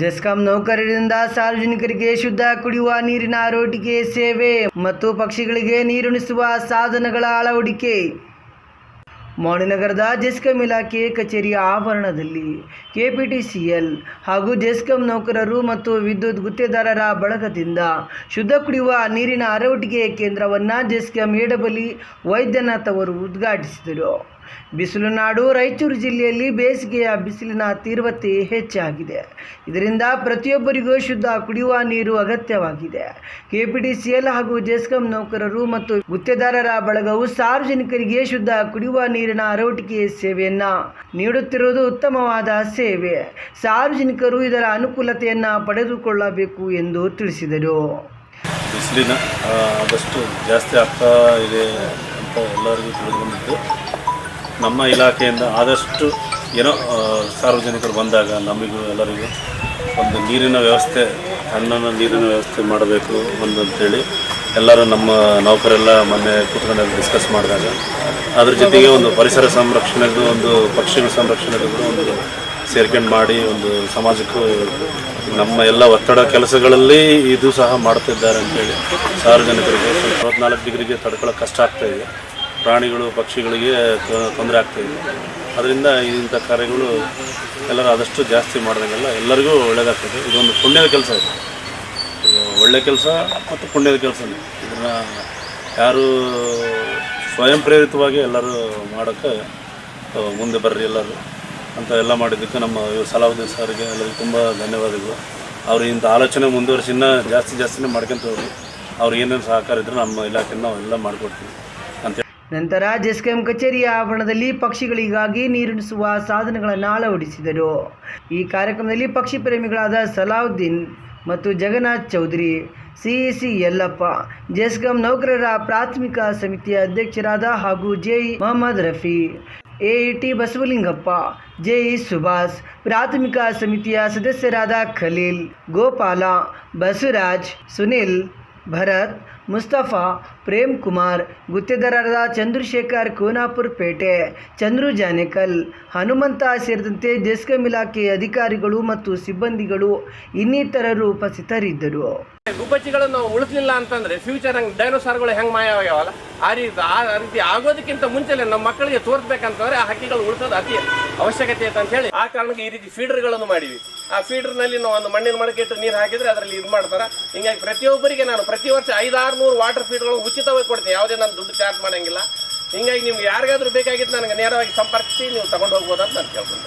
ಜೆಸ್ಕಾಂ ನೌಕರರಿಂದ ಸಾರ್ವಜನಿಕರಿಗೆ ಶುದ್ಧ ಕುಡಿಯುವ ನೀರಿನ ಆರೋಟಿಕೆ ಸೇವೆ ಮತ್ತು ಪಕ್ಷಿಗಳಿಗೆ ನೀರುಣಿಸುವ ಸಾಧನಗಳ ಅಳವಡಿಕೆ. ಮೌಳಿನಗರದ ಜೆಸ್ಕಾಂ ಇಲಾಖೆ ಕಚೇರಿ ಆವರಣದಲ್ಲಿ ಕೆಪಿಟಿಸಿಎಲ್ ಹಾಗೂ ಜೆಸ್ಕಾಂ ನೌಕರರು ಮತ್ತು ವಿದ್ಯುತ್ ಗುತ್ತೇದಾರರ ಬಳಗದಿಂದ ಶುದ್ಧ ಕುಡಿಯುವ ನೀರಿನ ಅರವಟಿಕೆ ಕೇಂದ್ರವನ್ನು ಜೆಸ್ಕಾಂ ಎಡಬಲಿ ವೈದ್ಯನಾಥ್ ಅವರು ಉದ್ಘಾಟಿಸಿದರು. ಬಿಸಿಲು ನಾಡು ರಾಯಚೂರು ಜಿಲ್ಲೆಯಲ್ಲಿ ಬೇಸಿಗೆಯ ಬಿಸಿಲಿನ ತೀವ್ರತೆ ಹೆಚ್ಚಾಗಿದೆ. ಇದರಿಂದ ಪ್ರತಿಯೊಬ್ಬರಿಗೂ ಶುದ್ಧ ಕುಡಿಯುವ ನೀರು ಅಗತ್ಯವಾಗಿದೆ. ಕೆಪಿಡಿಸಿಎಲ್ ಹಾಗೂ ಜೆಸ್ಕಾಂ ನೌಕರರು ಮತ್ತು ಗುತ್ತೇದಾರರ ಬಳಗವು ಸಾರ್ವಜನಿಕರಿಗೆ ಶುದ್ಧ ಕುಡಿಯುವ ನೀರಿನ ಅರವಟಿಕೆ ಸೇವೆಯನ್ನು ನೀಡುತ್ತಿರುವುದು ಉತ್ತಮವಾದ ಸೇವೆ. ಸಾರ್ವಜನಿಕರು ಇದರ ಅನುಕೂಲತೆಯನ್ನು ಪಡೆದುಕೊಳ್ಳಬೇಕು ಎಂದು ತಿಳಿಸಿದರು. ಬಿಸಿಲಿನ ಆದಷ್ಟು ಜಾಸ್ತಿ ಆಗ್ತಾ ಇದೆ ಅಂತ ಎಲ್ಲರಿಗೂ ತಿಳಿದು ಬಂದಿದ್ದು ನಮ್ಮ ಇಲಾಖೆಯಿಂದ ಆದಷ್ಟು, ಏನೋ ಸಾರ್ವಜನಿಕರು ಬಂದಾಗ ನಮಗೂ ಎಲ್ಲರಿಗೂ ಒಂದು ನೀರಿನ ವ್ಯವಸ್ಥೆ ಅನ್ನನ ನೀರಿನ ವ್ಯವಸ್ಥೆ ಮಾಡಬೇಕು ಒಂದು ಅಂತೇಳಿ ಎಲ್ಲರೂ ನಮ್ಮ ನೌಕರೆಲ್ಲ ಮೊನ್ನೆ ಕೂತ್ಕೊಂಡು ಡಿಸ್ಕಸ್ ಮಾಡಿದಾಗ, ಅದ್ರ ಜೊತೆಗೆ ಒಂದು ಪರಿಸರ ಸಂರಕ್ಷಣೆಗೂ ಒಂದು ಪಕ್ಷಿಗಳ ಸಂರಕ್ಷಣೆಗೂ ಒಂದು ಸೇರ್ಕೊಂಡು ಮಾಡಿ ಒಂದು ಸಮಾಜಕ್ಕೂ ನಮ್ಮ ಎಲ್ಲ ಒತ್ತಡ ಕೆಲಸಗಳಲ್ಲಿ ಇದು ಸಹ ಮಾಡ್ತಿದ್ದಾರೆ ಅಂತೇಳಿ ಸಾರ್ವಜನಿಕರಿಗೆ ಇಪ್ಪತ್ನಾಲ್ಕು ಡಿಗ್ರಿಗೆ ತಡ್ಕೊಳ್ಳೋಕೆ ಕಷ್ಟ ಆಗ್ತಾ ಇದೆ. ಪ್ರಾಣಿಗಳು, ಪಕ್ಷಿಗಳಿಗೆ ತೊಂದರೆ ಆಗ್ತಾಯಿದೆ ಅದರಿಂದ ಇಂಥ ಕಾರ್ಯಗಳು ಎಲ್ಲರೂ ಆದಷ್ಟು ಜಾಸ್ತಿ ಮಾಡಿದಂಗೆಲ್ಲ ಎಲ್ಲರಿಗೂ ಒಳ್ಳೇದಾಗ್ತದೆ. ಇದೊಂದು ಪುಣ್ಯದ ಕೆಲಸ ಇದು. ಒಳ್ಳೆ ಕೆಲಸ ಮತ್ತು ಪುಣ್ಯದ ಕೆಲಸನೇ. ಇದನ್ನು ಯಾರು ಸ್ವಯಂ ಪ್ರೇರಿತವಾಗಿ ಎಲ್ಲರೂ ಮಾಡೋಕ್ಕೆ ಮುಂದೆ ಬರ್ರಿ ಎಲ್ಲರೂ ಅಂತ ಎಲ್ಲ ಮಾಡಿದ್ದಕ್ಕೆ ನಮ್ಮ ಸಲಾವುದ್ದೀನ್ ಸರ್ಗೆ ಎಲ್ಲರಿಗೂ ತುಂಬ ಧನ್ಯವಾದಗಳು. ಅವರು ಇಂಥ ಆಲೋಚನೆ ಮುಂದುವರಿಸಿ ಇನ್ನೂ ಜಾಸ್ತಿ ಜಾಸ್ತಿನೇ ಮಾಡ್ಕೊಂತ ಹೋಗಿ ಅವ್ರು ಏನೇನು ಸಹಕಾರ ಇದ್ದರೆ ನಮ್ಮ ಇಲಾಖೆನ ಎಲ್ಲ ಮಾಡಿಕೊಡ್ತೀವಿ. ನಂತರ ಜೆಸ್ಕಾಂ ಕಚೇರಿಯ ಆವರಣದಲ್ಲಿ ಪಕ್ಷಿಗಳಿಗಾಗಿ ನೀರುಣಿಸುವ ಸಾಧನಗಳನ್ನು ಅಳವಡಿಸಿದರು. ಈ ಕಾರ್ಯಕ್ರಮದಲ್ಲಿ ಪಕ್ಷಿ ಪ್ರೇಮಿಗಳಾದ ಸಲಾವುದ್ದೀನ್ ಮತ್ತು ಜಗನ್ನಾಥ್ ಚೌಧರಿ ಸಿಇಸಿ ಯಲ್ಲಪ್ಪ, ಜೆಸ್ಕಾಂ ನೌಕರರ ಪ್ರಾಥಮಿಕ ಸಮಿತಿಯ ಅಧ್ಯಕ್ಷರಾದ ಹಾಗೂ JE Mohammed Rafi AET Basavalingappa JE Subhash, ಪ್ರಾಥಮಿಕ ಸಮಿತಿಯ ಸದಸ್ಯರಾದ ಖಲೀಲ್, ಗೋಪಾಲ, ಬಸವರಾಜ್, ಸುನಿಲ್, ಭರತ್ ಮುಸ್ತಫಾ, ಪ್ರೇಮ್ ಕುಮಾರ್, ಗುತ್ತೇದಾರರಾದ ಚಂದ್ರಶೇಖರ್ ಕೋನಾಪುರ್ ಪೇಟೆ, ಚಂದ್ರು ಜಾನೇಕಲ್, ಹನುಮಂತ ಸೇರಿದಂತೆ ಜೆಸ್ಕಮ್ ಇಲಾಖೆ ಅಧಿಕಾರಿಗಳು ಮತ್ತು ಸಿಬ್ಬಂದಿಗಳು ಇನ್ನಿತರರು ಉಪಸ್ಥಿತರಿದ್ದರು. ಗುಬ್ಬಚ್ಚಿಗಳನ್ನು ಉಳಿಸಲಿಲ್ಲ ಅಂತಂದ್ರೆ ಫ್ಯೂಚರ್ ಹಂಗೆ ಡೈನೋಸಾರ್ಗಳು ಹೆಂಗೆ ಮಾಯವಾಗ್ಯಾವಲ್ಲ? ಆ ರೀತಿ ಆ ರೀತಿ ಆಗೋದಕ್ಕಿಂತ ಮುಂಚೆಲೇ ನಮ್ಮ ಮಕ್ಕಳಿಗೆ ತೋರಿಸ್ಬೇಕಂತಂದ್ರೆ ಆ ಹಕ್ಕಿಗಳು ಉಳಿಸೋದು ಅತಿ ಅವಶ್ಯಕತೆ ಐತೆ ಅಂತ ಹೇಳಿ. ಆ ಕಾರಣಕ್ಕೆ ಈ ರೀತಿ ಫೀಡರ್ಗಳನ್ನು ಮಾಡಿವಿ ಆ ಫೀಡರ್ನಲ್ಲಿ ನಾವು ಒಂದು ಮಣ್ಣಿನ ಮಡಕೆ ಇಟ್ಟು ನೀರು ಹಾಕಿದ್ರೆ ಅದರಲ್ಲಿ ಇದು ಮಾಡ್ತಾರೆ. ಹಿಂಗಾಗಿ ಪ್ರತಿಯೊಬ್ಬರಿಗೆ ನಾನು ಪ್ರತಿ ವರ್ಷ ಐದಾರು ನೂರು ವಾಟರ್ ಫೀಡ್ಗಳು ಉಚಿತವಾಗಿ ಕೊಡ್ತೀನಿ. ಯಾವುದೇ ನಾನು ದುಡ್ಡು ಚಾರ್ಜ್ ಮಾಡೋಂಗಿಲ್ಲ. ಹಿಂಗಾಗಿ ನಿಮ್ಗೆ ಯಾರಿಗಾದ್ರೂ ಬೇಕಾಗಿತ್ತು ನನಗೆ ನೇರವಾಗಿ ಸಂಪರ್ಕಿಸಿ, ನೀವು ತಗೊಂಡು ಹೋಗ್ಬೋದು ಅಂತ ನಾನು ಕೇಳ್ಕೊಂಡೆ